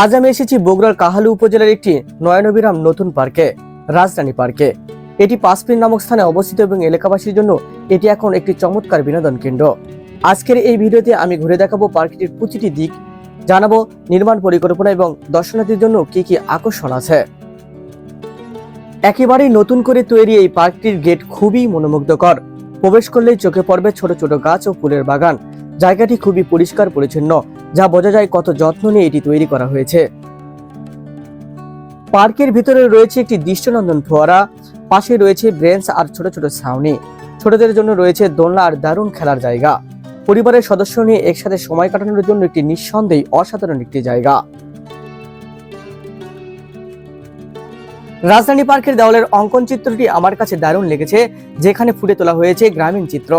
আজ আমি এসেছি বগুড়ার কাহালু উপজেলার একটি নয়নবিরাম নতুন পার্কে রাজধানী পার্কে। এটি পাঁচপিন নামক স্থানে অবস্থিত এবং এলাকাবাসীর জন্য এটি এখন একটি চমৎকার বিনোদন কেন্দ্র। আজকের এই ভিডিওতে আমি ঘুরে দেখাবো পার্কটির প্রতিটি দিক, জানাব নির্মাণ পরিকল্পনা এবং দর্শনার্থীর জন্য কি কি আকর্ষণ আছে। একেবারেই নতুন করে তৈরি এই পার্কটির গেট খুবই মনোমুগ্ধকর। প্রবেশ করলেই চোখে পড়বে ছোট ছোট গাছ ও ফুলের বাগান। জায়গাটি খুবই পরিষ্কার পরিচ্ছন্ন, যা বোঝা যায় কত যত্ন নিয়ে এটি তৈরি করা হয়েছে। পার্কের ভিতরে রয়েছে একটি দৃষ্টিনন্দন ফোয়ারা, পাশে রয়েছে ব্রেঞ্চ আর ছোট ছোট ছাউনি। ছোটদের জন্য রয়েছে দোলনা আর দারুণ খেলার জায়গা। পরিবারের সদস্য নিয়ে একসাথে সময় কাটানোর জন্য একটি নিঃসন্দেহে অসাধারণ একটি জায়গা। রাজধানী পার্কের দেওয়ালের অঙ্কন চিত্রটি আমার কাছে দারুণ লেগেছে, যেখানে ফুটে তোলা হয়েছে গ্রামীণ চিত্র।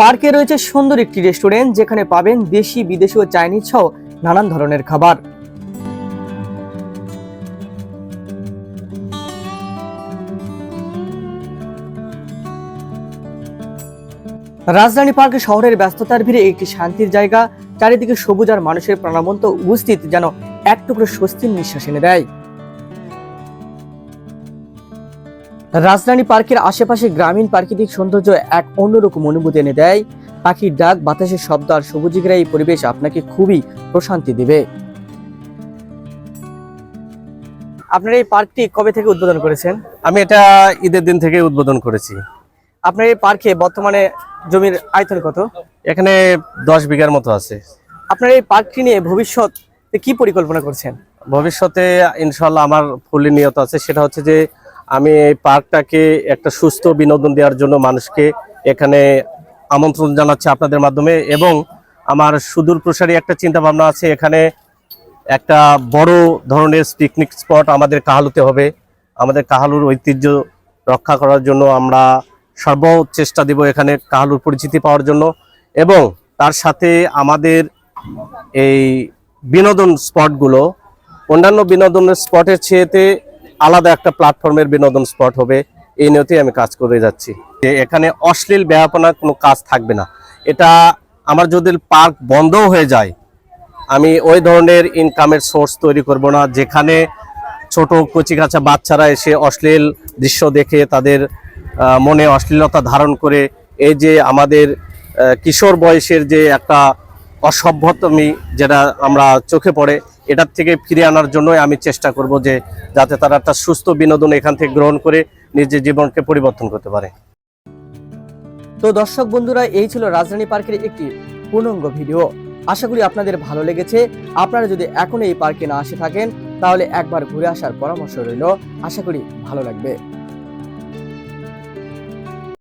পার্কে রয়েছে সুন্দর একটি রেস্টুরেন্ট, যেখানে পাবেন দেশি, বিদেশি ও চাইনিজ সহ নানান ধরনের খাবার। রাজধানী পার্ক শহরের ব্যস্ততার ভিড়ে একটি শান্তির জায়গা চারিদিকে সবুজ আর মানুষের প্রাণবন্ত উপস্থিত যেন এক টুকরো স্বস্তির নিঃশ্বাস এনে দেয়। রাজধানী পার্কের আশেপাশে গ্রামীণ প্রাকৃতিক সৌন্দর্য এক অন্যরকম অনুভূতি এনে দেয়। পাখির ডাক, বাতাসের শব্দ আর সবুজ এই পরিবেশ আপনাকে খুবই প্রশান্তি দেবে। আপনার এই পার্কটি কবে থেকে উদ্বোধন করেছেন? আমি এটা ঈদের দিন থেকে উদ্বোধন করেছি। আপনার এই পার্কে বর্তমানে জমির আয়তন কত? এখানে দশ বিঘার মতো আছে। আপনার এই পার্কটি নিয়ে ভবিষ্যৎ কি পরিকল্পনা করছেন? ভবিষ্যতে ইনশাল্লাহ আমার ফুললি নিয়ত আছে সেটা হচ্ছে যে আমি এই পার্কটাকে একটা সুস্থ বিনোদন দেওয়ার জন্য মানুষকে এখানে আমন্ত্রণ জানাচ্ছি আপনাদের মাধ্যমে এবং আমার সুদূর প্রসারী একটা চিন্তা ভাবনা আছে এখানে একটা বড় ধরনের পিকনিক স্পট আমাদের কাহালুতে হবে। আমাদের কাহালুর ঐতিহ্য রক্ষা করার জন্য আমরা সর্ব চেষ্টা দেব এখানে কাহালুর পরিচিতি পাওয়ার জন্য। এবং তার সাথে আমাদের এই বিনোদন স্পটগুলো, অন্যান্য বিনোদনের স্পটের চেয়েতে আলাদা একটা প্ল্যাটফর্মের বিনোদন স্পট হবে, এই নিয়তেই আমি কাজ করে যাচ্ছি। যে এখানে অশ্লীল ব্যাপনার কোনো কাজ থাকবে না। এটা আমার যদি পার্ক বন্ধও হয়ে যায়, আমি ওই ধরনের ইনকামের সোর্স তৈরি করব না, যেখানে ছোট কচিকাচা বাচ্চারা এসে অশ্লীল দৃশ্য দেখে তাদের মনে অশ্লীলতা ধারণ করে এই যে আমাদের কিশোর বয়সের যে একটা অসভ্যতমি যেটা আমরা চোখে পড়ে, এটার থেকে ফিরে আনার জন্যই আমি চেষ্টা করব যে যাতে তারা একটা সুস্থ বিনোদন এখান থেকে গ্রহণ করে নিজের জীবনকে পরিবর্তন করতে পারে। তো দর্শক বন্ধুরা, এই ছিল রাজধানী পার্কের একটি পূর্ণাঙ্গ ভিডিও। আশা করি আপনাদের ভালো লেগেছে। আপনারা যদি এখন এই পার্কে না আসে থাকেন, তাহলে একবার ঘুরে আসার পরামর্শ রইল। আশা করি ভালো লাগবে।